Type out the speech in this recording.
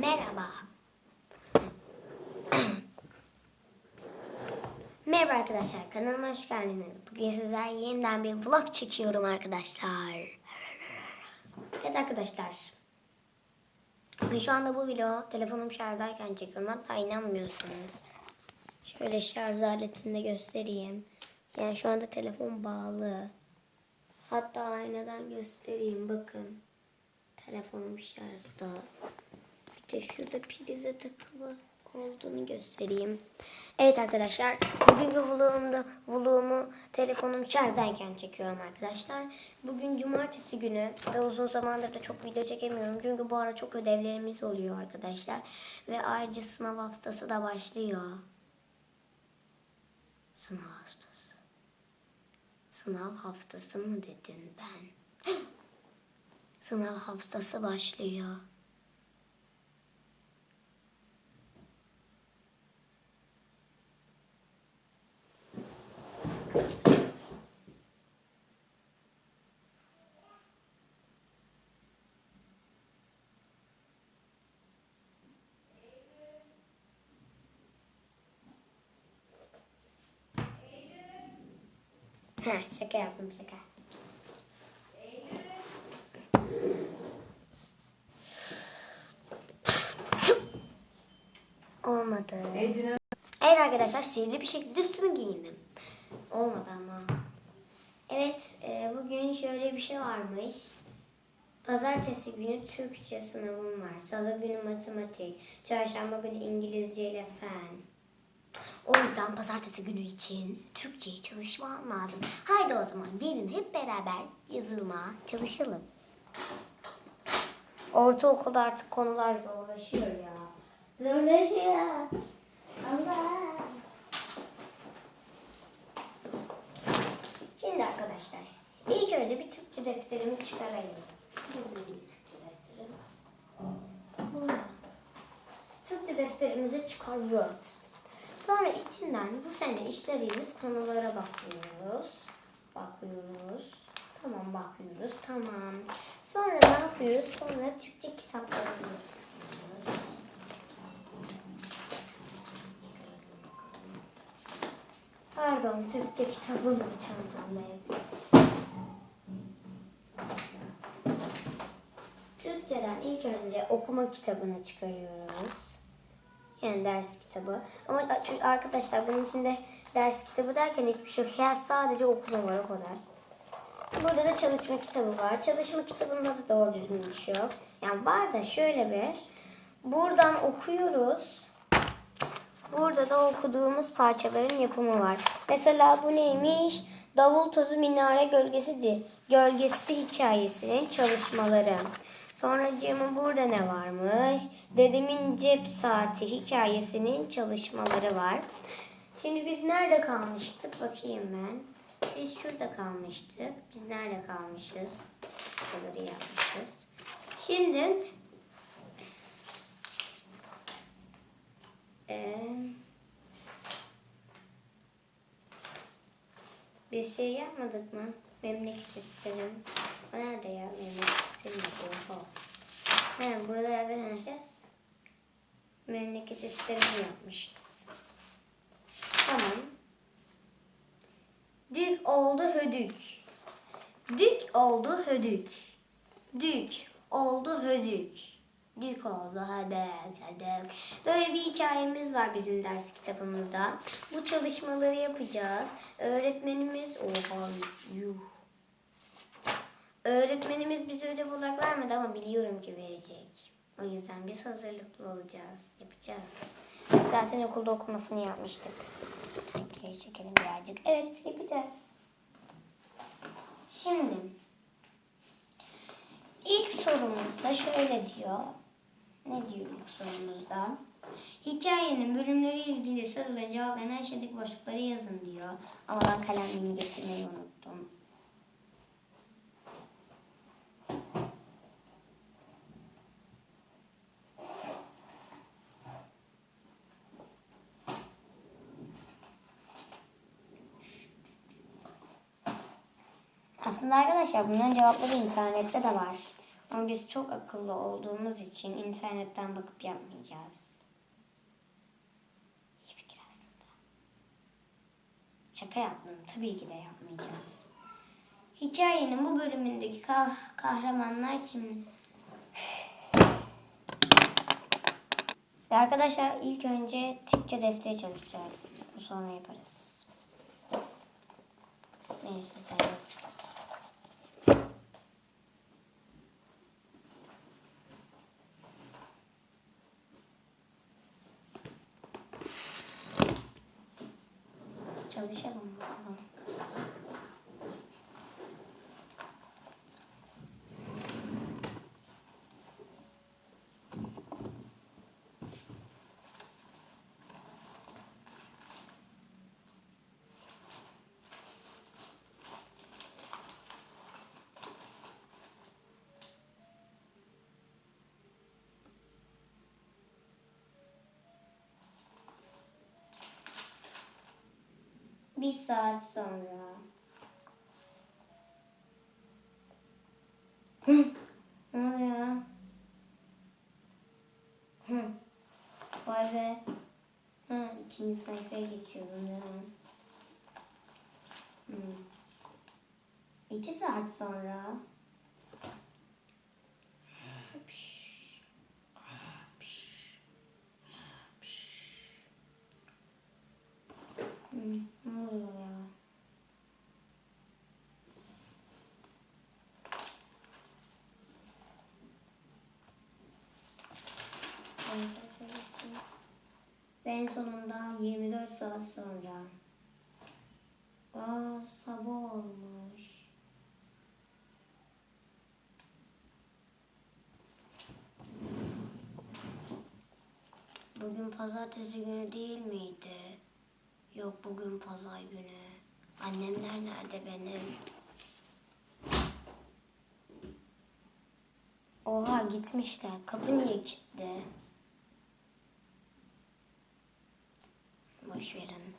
merhaba. merhaba arkadaşlar, kanalıma hoş geldiniz. Bugün sizler yeniden bir vlog çekiyorum arkadaşlar. Evet arkadaşlar. Şu anda bu video telefonum şarjdayken çekiyorum. Hatta inanmıyorsanız. Şöyle şarj aletini de göstereyim. Yani şu anda telefon bağlı. Hatta aynadan göstereyim bakın. Telefonum şarjda. De şurada prize takılı olduğunu göstereyim. Evet arkadaşlar. Bugünkü vlogumda vlogumu telefonum şarjdayken çekiyorum arkadaşlar. Bugün cumartesi günü ve uzun zamandır da çok video çekemiyorum. Çünkü bu ara çok ödevlerimiz oluyor arkadaşlar. Ve ayrıca sınav haftası da başlıyor. Sınav haftası. Sınav haftası mı dedin ben? Sınav haftası başlıyor. Ha, şaka yaptım şaka. Olmadı. Evet arkadaşlar sihirli bir şekilde üstümü giyindim. Olmadı ama. Evet e, bugün şöyle bir şey varmış. Pazartesi günü Türkçe sınavım var. Salı günü matematik. Çarşamba günü İngilizce ile fen. O yüzden pazartesi günü için Türkçeyi çalışmam lazım. Haydi o zaman gelin hep beraber yazılma çalışalım. Ortaokulda artık konular zorlaşıyor ya. Zorlaşıyor. Allah. Şimdi arkadaşlar ilk önce bir Türkçe defterimi çıkarayım. Türkçe defterimizi çıkarıyoruz. Sonra içinden bu sene işlediğimiz konulara bakıyoruz. Bakıyoruz. Tamam bakıyoruz. Tamam. Sonra ne yapıyoruz? Sonra Türkçe kitaplarını çıkarıyoruz. Pardon, Türkçe kitabım da çantamda hep. Türkçeden ilk önce okuma kitabını çıkarıyoruz. Yani ders kitabı. Ama çünkü arkadaşlar bunun içinde ders kitabı derken hiçbir şey yok. Ya sadece okuma var o kadar. Burada da çalışma kitabı var. Çalışma kitabında da doğru düzgün bir şey yok. Yani var da şöyle bir. Buradan okuyoruz. Burada da okuduğumuz parçaların yapımı var. Mesela bu neymiş? Davul tozu minare gölgesidir. Gölgesi hikayesinin çalışmaları. Sonra cem'in burada ne varmış? Dedemin cep saati hikayesinin çalışmaları var. Şimdi biz nerede kalmıştık? Bakayım ben. Biz şurada kalmıştık. Biz nerede kalmışız? Buraları yapmışız. Şimdi Ee, biz şey yapmadık mı? Memleket isterim. O nerede ya? He, burada nerede yapacağız? Memleket isterim yapmışız. Tamam. Dük oldu hödük. Dük oldu hödük. Dük oldu hödük. Dük oldu hadi hadi. Böyle bir hikayemiz var bizim ders kitabımızda. Bu çalışmaları yapacağız. Öğretmenimiz oha yuh. Öğretmenimiz bize ödev olarak vermedi ama biliyorum ki verecek. O yüzden biz hazırlıklı olacağız. Yapacağız. Zaten okulda okumasını yapmıştık. Geri çekelim birazcık. Evet yapacağız. Şimdi ilk sorumuzda şöyle diyor. Ne diyor ilk sorumuzda? Hikayenin bölümleri ilgili soruları cevaplarını aşağıdaki boşlukları yazın diyor. Ama ben kalemliğimi getirmeyi unuttum. Aslında arkadaşlar bunların cevapları internette de var. Ama biz çok akıllı olduğumuz için internetten bakıp yapmayacağız. İyi fikir aslında. Şaka yaptım. Tabii ki de yapmayacağız. Hikayenin bu bölümündeki kah- kahramanlar kim? Arkadaşlar ilk önce Türkçe defteri çalışacağız. Sonra yaparız. Neyse ders. Çalışalım bakalım. Bir saat sonra. Ne oluyor? Vay be. Ha, ikinci sayfaya geçiyordum değil mi? Hı. İki saat sonra. Hı, ne oluyor ya? Ve en sonunda 24 saat sonra. Aa sabah olmuş. Bugün pazartesi günü değil miydi? Yok bugün pazar günü. Annemler nerede benim? Oha gitmişler. Kapı niye kilitli? 学的